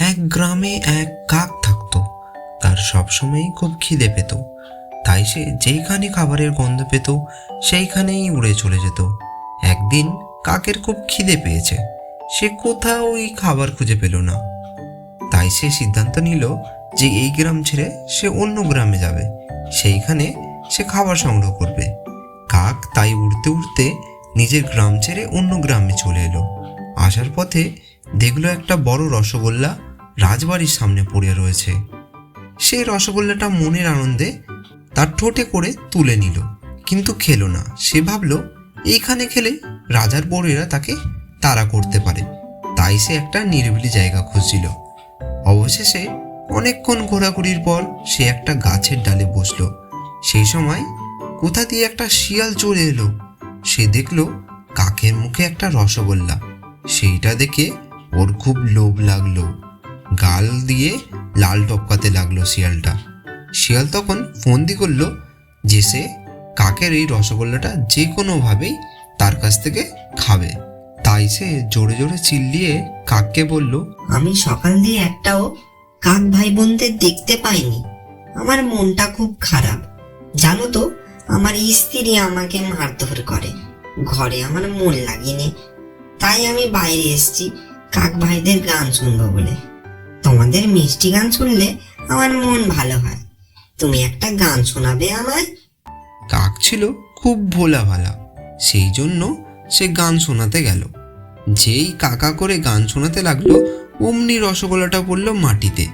এক গ্রামে এক কাক থাকতো। তার সবসময়ই খুব খিদে পেত। তাই সে যেইখানে খাবারের গন্ধ পেত, সেইখানেই উড়ে চলে যেত। একদিন কাকের খুব খিদে পেয়েছে। সে কোথাও ওই খাবার খুঁজে পেল না। তাই সে সিদ্ধান্ত নিল যে এই গ্রাম ছেড়ে সে অন্য গ্রামে যাবে। সেইখানে সে খাবার সংগ্রহ করবে। কাক তাই উড়তে উড়তে নিজের গ্রাম ছেড়ে অন্য গ্রামে চলে এলো। আসার পথে দেখল একটা বড় রসগোল্লা রাজবাড়ির সামনে পড়ে রয়েছে। সেই রসগোল্লাটা মনের আনন্দে তার ঠোঁটে করে তুলে নিল, কিন্তু খেলো না। সে ভাবলো, এইখানে খেলে রাজার বউয়েরা তাকে তাড়া করতে পারে। তাই সে একটা নিরিবিলি জায়গা খুঁজছিল। অবশেষে অনেকক্ষণ ঘোরাঘুরির পর সে একটা গাছের ডালে বসল। সেই সময় কোথা দিয়ে একটা শিয়াল চলে এলো। সে দেখল, কাকের মুখে একটা রসগোল্লা। সেইটা দেখে ওর খুব লোভ লাগল। গাল দিয়ে লাল টপকাতে লাগল শিয়ালটা। শিয়াল তখন ফন্দি করল যে সে কাকের এই রসগোল্লাটা যে কোনোভাবেই তার কাছ থেকে খাবে। তাই সে জোরে জোরে চিল্লিয়ে কাককে বলল, আমি সকাল দিয়ে একটাও কাক ভাই বোনদের দেখতে পাইনি। আমার মনটা খুব খারাপ। জানো তো, আমার স্ত্রী আমাকে মারধর করে। ঘরে আমার মন লাগেনি। তাই আমি বাইরে এসেছি কাক ভাইদের গান শুনব বলে। তোমাদের মিষ্টি গান শুনলে আমার মন ভালো হয়। তুমি একটা গান শোনাবে আমায়। কাক ছিল খুব ভোলা ভালা সেই জন্য সে গান শোনাতে গেল। যেই কাকা করে গান শোনাতে লাগল অমনি রসগোল্লাটা পড়ল মাটিতে।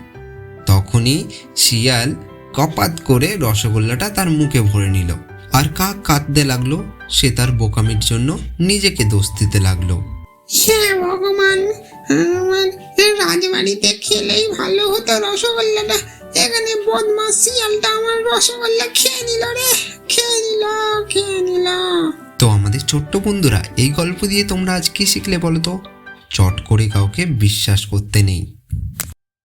তখনই শিয়াল কপাত করে রসগোল্লাটা তার মুখে ভরে নিল। আর কাক কাঁদতে লাগল সে তার বোকামির জন্য নিজেকে দোষ দিতে লাগল। হ্যাঁ ভগবান আমার রাজবাড়িতে রসগোল্লাটা এখানে বদমাস শিয়ালটা আমার রসগোল্লা খেয়ে নিল রে। খেয়ে নিল খেয়ে নিল। তো আমাদের ছোট্ট বন্ধুরা, এই গল্প দিয়ে তোমরা আজ কি শিখলে বলো তো? চট করে কাউকে বিশ্বাস করতে নেই।